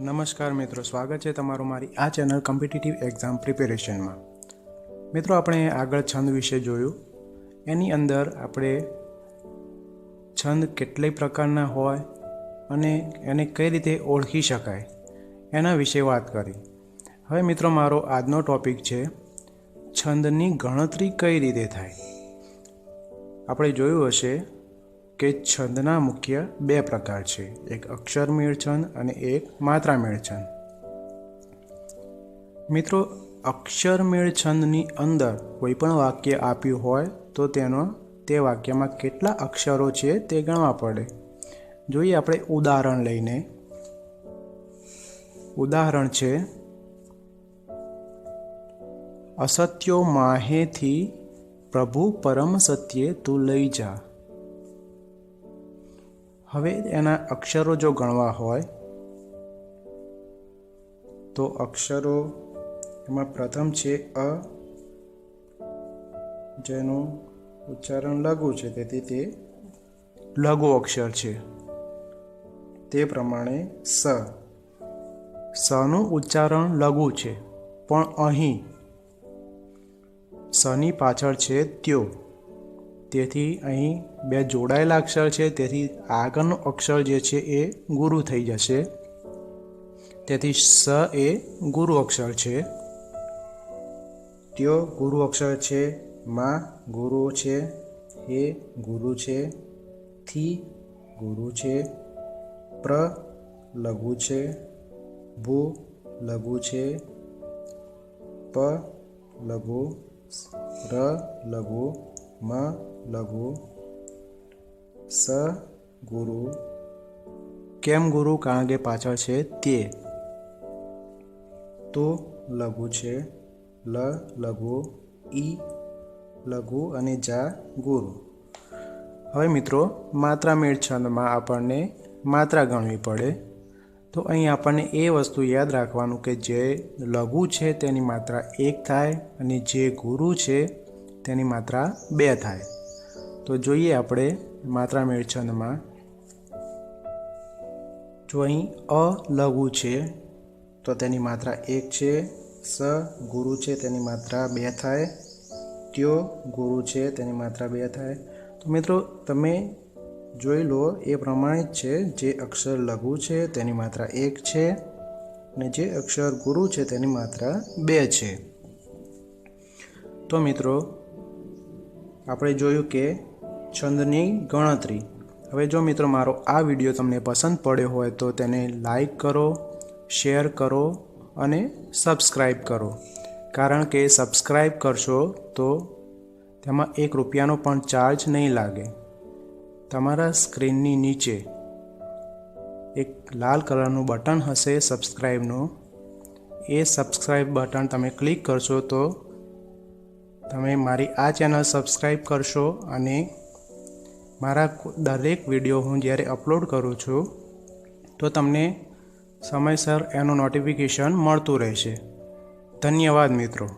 નમસ્કાર મિત્રો, સ્વાગત છે તમારું મારી આ ચેનલ કોમ્પિટિટિવ એક્ઝામ પ્રિપેરેશનમાં મિત્રો, આપણે આગળ છંદ વિશે જોયું. એની અંદર આપણે છંદ કેટલાય પ્રકારના હોય અને એને કઈ રીતે ઓળખી શકાય એના વિશે વાત કરી. હવે મિત્રો, મારો આજનો ટોપિક છે, છંદની ગણતરી કઈ રીતે થાય? આપણે જોયું હશે કે છંદના મુખ્ય બે પ્રકાર છે. એક અક્ષરમેળ છંદ અને એક માત્રામેળ છંદ મિત્રો અક્ષરમેળ છંદની અંદર કોઈ પણ વાક્ય આપ્યું હોય તો તેનો, તે વાક્યમાં કેટલા અક્ષરો છે તે ગણવા પડે. જોઈએ આપણે ઉદાહરણ લઈને. ઉદાહરણ છે, અસત્યો માહેથી પ્રભુ પરમ સત્યે તું લઈ જા. હવે એના અક્ષરો જો ગણવા હોય, તો અક્ષરો એમાં પ્રથમ છે અ, જેનું ઉચ્ચારણ લઘુ છે, તેથી તે લઘુ અક્ષર છે. તે પ્રમાણે સ. સનું ઉચ્ચારણ લઘુ છે, પણ અહીં સની પાછળ છે ત્યો. તેથી અહીં બે જોડાયેલા અક્ષર છે, તેથી આગળનો અક્ષર જે છે એ ગુરુ થઈ જશે. તેથી સ એ ગુરુ અક્ષર છે. ત્યો ગુરુ અક્ષર છે, માં ગુરુ છે, હે ગુરુ છે, થી ગુરુ છે, પ્ર લઘુ છે, ભૂ લઘુ છે, પ લઘુ, ર લઘુ મ લઘુ. સ ગુરુ. કેમ ગુરુ? કારણ કે પાછળ છે તે. તો લઘુ છે લ, લઘુ, ઈ, લઘુ અને જા ગુરુ. હવે મિત્રો, માત્રા મેળ છંદમાં આપણને માત્રા ગણવી પડે. તો અહીં આપણને એ વસ્તુ યાદ રાખવાનું કે જે લઘુ છે તેની માત્રા એક થાય અને જે ગુરુ છે તેની માત્રા બે થાય. તો જોઈએ આપણે માત્રા મેળછંદમાં. જો અહીં અ લઘુ છે, તો તેની માત્રા એક છે, સ ગુરુ છે, તેની માત્રા બે થાય, ત્યો ગુરુ છે, તેની માત્રા બે થાય. તો મિત્રો, તમે જોઈ લો, એ પ્રમાણે જ છે, જે અક્ષર લઘુ છે, તેની માત્રા એક છે અને જે અક્ષર ગુરુ છે, તેની માત્રા બે છે. તો મિત્રો આપણે જોયું કે છંદની ગણતરી. હવે જો મિત્રો મારો આ વીડિયો તમને પસંદ પડ્યો હોય તો તેને લાઈક કરો, શેર કરો અને સબસ્ક્રાઈબ કરો. કારણ કે સબસ્ક્રાઈબ કરશો તો તેમાં એક રૂપિયાનો પણ ચાર્જ નહીં લાગે. તમારા સ્ક્રીનની નીચે એક લાલ કલરનું બટન હશે સબસ્ક્રાઈબનું એ સબસ્ક્રાઈબ બટન તમે ક્લિક કરશો તો તમે મારી આ ચેનલ સબસ્ક્રાઈબ કરશો અને મારા દરેક વીડિયો હું જ્યારે અપલોડ કરું છું, તો તમને સમયસર એનું નોટિફિકેશન મળતું રહેશે. ધન્યવાદ મિત્રો.